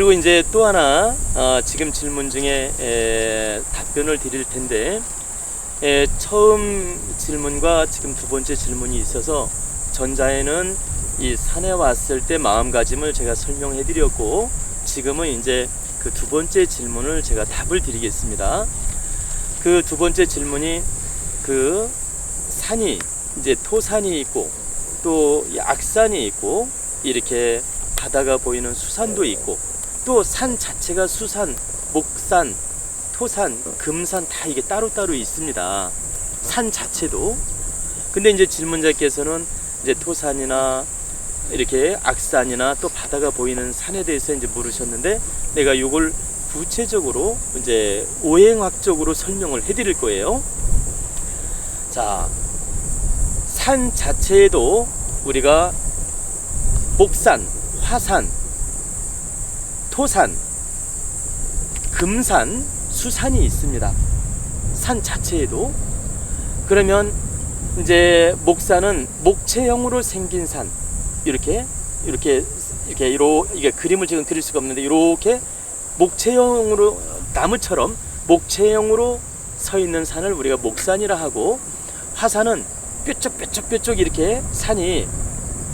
이제 또 하나 어, 지금 질문 중에 에, 답변을 드릴 텐데 에, 처음 질문과 지금 두 번째 질문이 있어서 전자에는 이 산에 왔을 때 마음가짐을 제가 설명해 드렸고 지금은 이제 그 두 번째 질문을 제가 답을 드리겠습니다. 그 두 번째 질문이 그 산이 이제 토산이 있고 또이 악산이 있고 이렇게 바다가 보이는 수산도 있고 또 산 자체가 수산, 목산, 토산, 금산 다 이게 따로따로 있습니다. 산 자체도. 근데 이제 질문자께서는 이제 토산이나 이렇게 악산이나 또 바다가 보이는 산에 대해서 이제 물으셨는데 내가 이걸 구체적으로 이제 오행학적으로 설명을 해드릴 거예요. 자, 산 자체에도 우리가 목산, 화산, 토산, 금산, 수산이 있습니다. 산 자체에도. 그러면 이제 목산은 목체형으로 생긴 산. 이렇게 이렇게 이렇게 이로 이게 그림을 지금 그릴 수가 없는데 이렇게 목체형으로 나무처럼 목체형으로 서 있는 산을 우리가 목산이라 하고 화산은 뾰족뾰족뾰족 이렇게 산이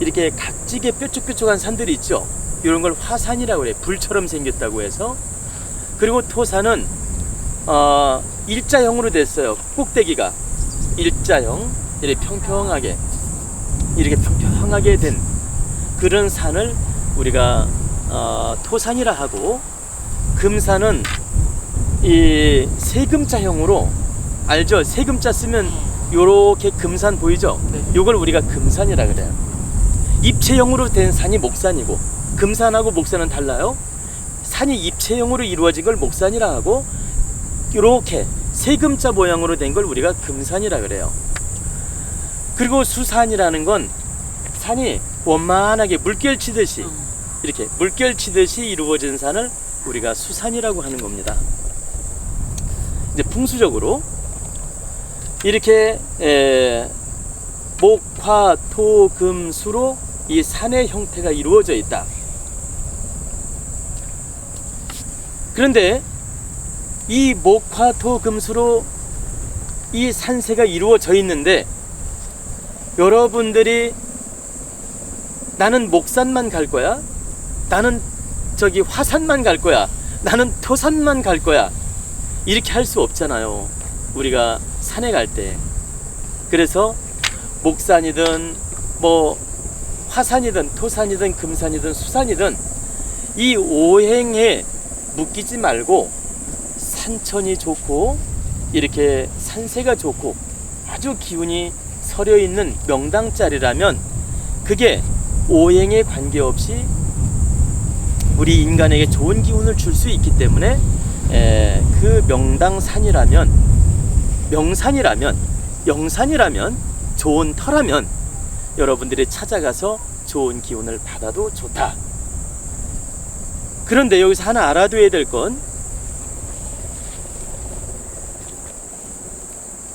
이렇게 각지게 뾰족뾰족한 산들이 있죠. 이런 걸 화산이라고 그래요. 불처럼 생겼다고 해서. 그리고 토산은 어, 일자형으로 됐어요. 꼭대기가 일자형 이렇게 평평하게 이렇게 평평하게 된 그런 산을 우리가 어, 토산이라 하고 금산은 이 세금자형으로 알죠? 세금자 쓰면 요렇게 금산 보이죠? 네. 요걸 우리가 금산이라 그래요. 입체형으로 된 산이 목산이고 금산하고 목산은 달라요. 산이 입체형으로 이루어진 걸 목산이라 하고 이렇게 세금자 모양으로 된 걸 우리가 금산이라 그래요. 그리고 수산이라는 건 산이 원만하게 물결 치듯이 음. 이렇게 물결 치듯이 이루어진 산을 우리가 수산이라고 하는 겁니다. 이제 풍수적으로 이렇게 에, 목, 화, 토, 금, 수로 이 산의 형태가 이루어져 있다. 그런데 이 목, 화, 토, 금, 수로 이 산세가 이루어져 있는데 여러분들이 나는 목산만 갈 거야? 나는 저기 화산만 갈 거야? 나는 토산만 갈 거야? 이렇게 할 수 없잖아요. 우리가 산에 갈 때. 그래서 목산이든 뭐 화산이든 토산이든 금산이든 수산이든 이 오행에 묶이지 말고 산천이 좋고 이렇게 산세가 좋고 아주 기운이 서려 있는 명당 자리라면 그게 오행에 관계없이 우리 인간에게 좋은 기운을 줄 수 있기 때문에 에, 그 명당산이라면 명산이라면 영산이라면 좋은 터라면 여러분들이 찾아가서 좋은 기운을 받아도 좋다. 그런데 여기서 하나 알아둬야 될 건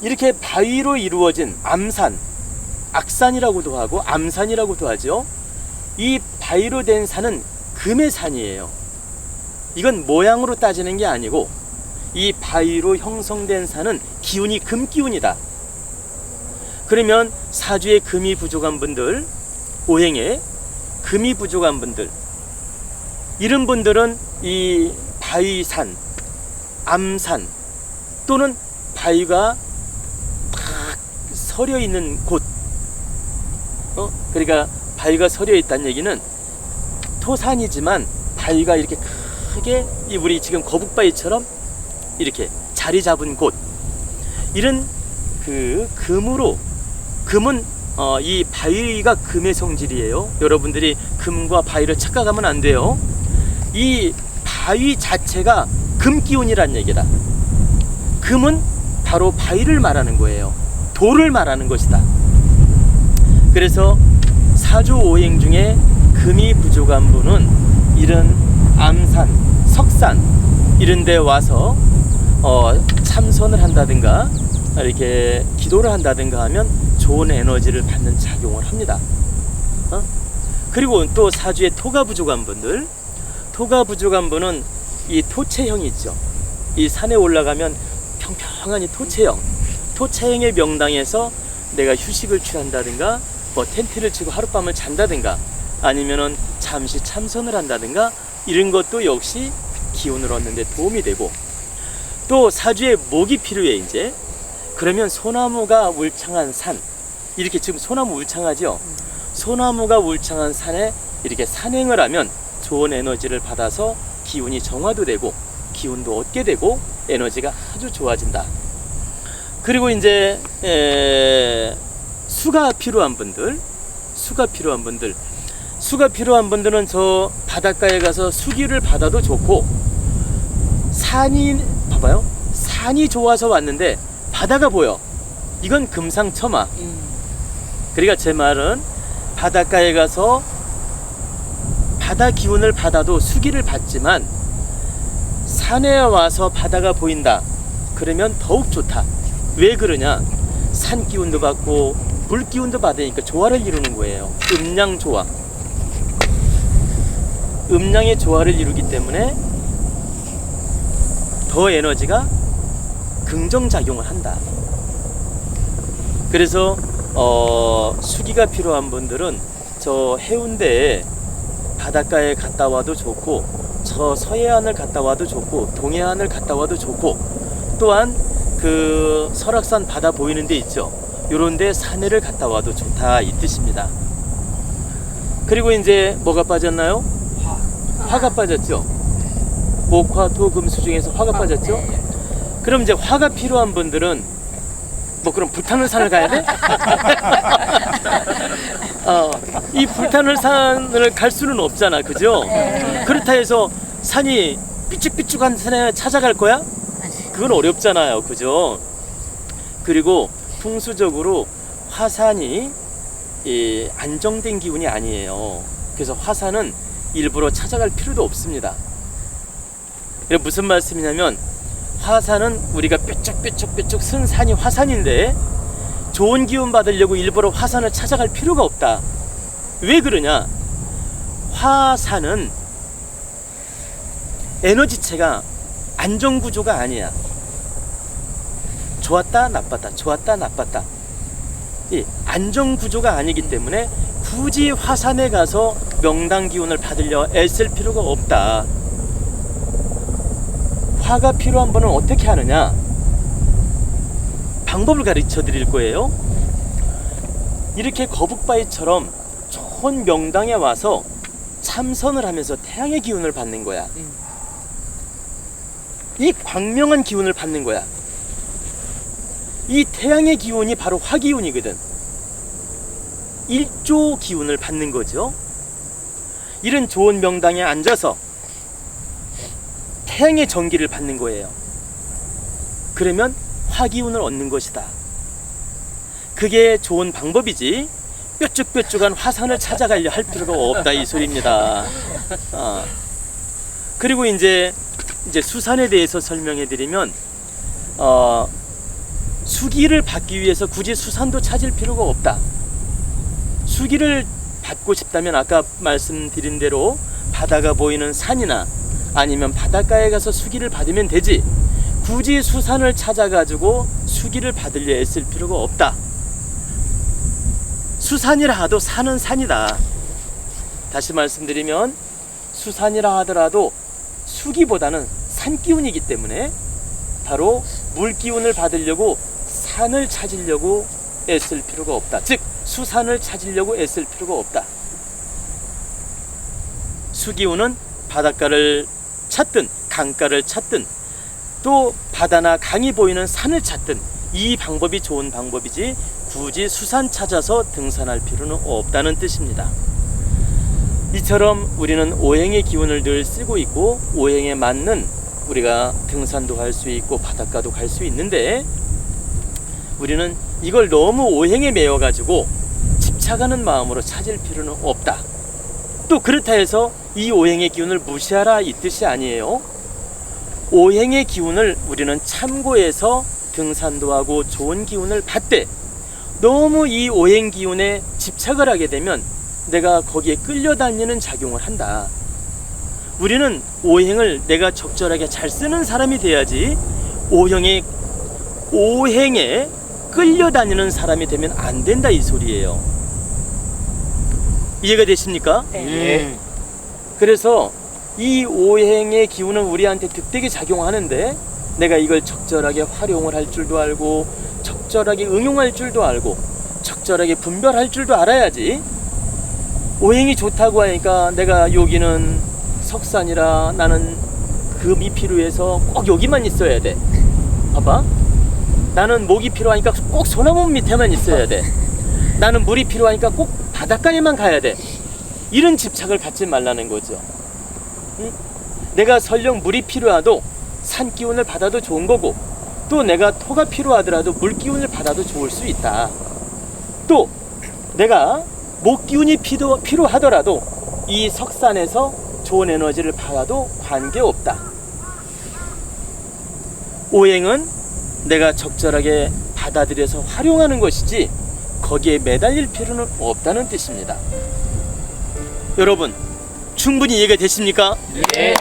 이렇게 바위로 이루어진 암산, 악산이라고도 하고 암산이라고도 하죠. 이 바위로 된 산은 금의 산이에요. 이건 모양으로 따지는 게 아니고 이 바위로 형성된 산은 기운이 금 기운이다. 그러면 사주에 금이 부족한 분들, 오행에 금이 부족한 분들, 이런 분들은 이 바위산, 암산 또는 바위가 탁 서려 있는 곳, 어? 그러니까 바위가 서려 있다는 얘기는 토산이지만 바위가 이렇게 크게 이 우리 지금 거북바위처럼 이렇게 자리 잡은 곳. 이런 그 금으로 금은 어, 이 바위가 금의 성질이에요. 여러분들이 금과 바위를 착각하면 안 돼요. 이 바위 자체가 금 기운이란 얘기다. 금은 바로 바위를 말하는 거예요. 돌을 말하는 것이다. 그래서 사주 오행 중에 금이 부족한 분은 이런 암산, 석산 이런 데 와서 어, 참선을 한다든가 이렇게 기도를 한다든가 하면 좋은 에너지를 받는 작용을 합니다. 어? 그리고 또 사주에 토가 부족한 분들 토가 부족한 분은 이 토체형이 있죠. 이 산에 올라가면 평평한 이 토체형, 토체형의 명당에서 내가 휴식을 취한다든가 뭐 텐트를 치고 하룻밤을 잔다든가 아니면은 잠시 참선을 한다든가 이런 것도 역시 기운을 얻는 데 도움이 되고 또 사주에 목이 필요해 이제 그러면 소나무가 울창한 산 이렇게 지금 소나무 울창하죠? 소나무가 울창한 산에 이렇게 산행을 하면 좋은 에너지를 받아서 기운이 정화도 되고 기운도 얻게 되고 에너지가 아주 좋아진다. 그리고 이제 에, 수가 필요한 분들 수가 필요한 분들. 수가 필요한 분들은 저 바닷가에 가서 수기를 받아도 좋고 산이 봐봐요. 산이 좋아서 왔는데 바다가 보여. 이건 금상첨화 그러니까 제 말은 바닷가에 가서 바다 기운을 받아도 수기를 받지만 산에 와서 바다가 보인다. 그러면 더욱 좋다. 왜 그러냐? 산 기운도 받고 물 기운도 받으니까 조화를 이루는 거예요. 음양 조화. 음양의 조화를 이루기 때문에 더 에너지가 긍정작용을 한다. 그래서 어, 수기가 필요한 분들은 저 해운대에 바닷가에 갔다 와도 좋고 저 서해안을 갔다 와도 좋고 동해안을 갔다 와도 좋고 또한 그 설악산 바다 보이는 데 있죠. 요런 데 산에를 갔다 와도 좋다 이 뜻입니다. 그리고 이제 뭐가 빠졌나요? 화 가 빠졌죠. 목화 토 금수 중에서 화가 빠졌죠. 그럼 이제 화가 필요한 분들은 뭐 그럼 불타는 산을 가야 돼? 어, 이 불타는 산을 갈 수는 없잖아, 그죠? 그렇다 해서 산이 삐쭉삐쭉한 산에 찾아갈 거야? 그건 어렵잖아요, 그죠? 그리고 풍수적으로 화산이 이 안정된 기운이 아니에요. 그래서 화산은 일부러 찾아갈 필요도 없습니다. 이게 무슨 말씀이냐면 화산은 우리가 뾰족뾰족뾰족 쓴 산이 화산인데 좋은 기운 받으려고 일부러 화산을 찾아갈 필요가 없다. 왜 그러냐? 화산은 에너지체가 안정 구조가 아니야. 좋았다 나빴다 좋았다 나빴다 이 안정 구조가 아니기 때문에 굳이 화산에 가서 명당 기운을 받으려 애쓸 필요가 없다. 화가 필요한 분은 어떻게 하느냐? 방법을 가르쳐 드릴 거예요. 이렇게 거북바위처럼 좋은 명당에 와서 참선을 하면서 태양의 기운을 받는 거야. 이 광명한 기운을 받는 거야. 이 태양의 기운이 바로 화기운이거든. 일조 기운을 받는 거죠. 이런 좋은 명당에 앉아서 태양의 전기를 받는 거예요. 그러면 화기운을 얻는 것이다. 그게 좋은 방법이지. 뾰족뾰족한 화산을 찾아가려 할 필요가 없다 이 소리입니다. 어. 그리고 이제 이제 수산에 대해서 설명해 드리면 어, 수기를 받기 위해서 굳이 수산도 찾을 필요가 없다. 수기를 받고 싶다면 아까 말씀드린 대로 바다가 보이는 산이나 아니면 바닷가에 가서 수기를 받으면 되지. 굳이 수산을 찾아가지고 수기를 받으려 애쓸 필요가 없다. 수산이라 하도 산은 산이다. 다시 말씀드리면 수산이라 하더라도 수기보다는 산 기운이기 때문에 바로 물 기운을 받으려고 산을 찾으려고 애쓸 필요가 없다. 즉 수산을 찾으려고 애쓸 필요가 없다. 수기운은 바닷가를 찾든 강가를 찾든 또 바다나 강이 보이는 산을 찾든 이 방법이 좋은 방법이지 굳이 수산 찾아서 등산할 필요는 없다는 뜻입니다. 이처럼 우리는 오행의 기운을 늘 쓰고 있고 오행에 맞는 우리가 등산도 할수 있고 바닷가도 갈 수 있는데 우리는 이걸 너무 오행에 매여 가지고 집착하는 마음으로 찾을 필요는 없다. 또 그렇다 해서 이 오행의 기운을 무시하라 이 뜻이 아니에요. 오행의 기운을 우리는 참고해서 등산도 하고 좋은 기운을 받되 너무 이 오행 기운에 집착을 하게 되면 내가 거기에 끌려다니는 작용을 한다. 우리는 오행을 내가 적절하게 잘 쓰는 사람이 돼야지 오형에 오행에 끌려다니는 사람이 되면 안 된다 이 소리예요. 이해가 되십니까? 예. 그래서 이 오행의 기운은 우리한테 득되게 작용하는데 내가 이걸 적절하게 활용을 할 줄도 알고 적절하게 응용할 줄도 알고 적절하게 분별할 줄도 알아야지 오행이 좋다고 하니까 내가 여기는 석산이라 나는 금이 필요해서 꼭 여기만 있어야 돼. 봐봐. 나는 목이 필요하니까 꼭 소나무 밑에만 있어야 돼. 나는 물이 필요하니까 꼭 바닷가에만 가야 돼 이런 집착을 갖지 말라는 거죠. 응? 내가 설령 물이 필요하도 산 기운을 받아도 좋은 거고 또 내가 토가 필요하더라도 물 기운을 받아도 좋을 수 있다. 또 내가 목 기운이 필요, 필요하더라도 이 석산에서 좋은 에너지를 받아도 관계없다. 오행은 내가 적절하게 받아들여서 활용하는 것이지 거기에 매달릴 필요는 없다는 뜻입니다. 여러분 충분히 이해가 되십니까? 예.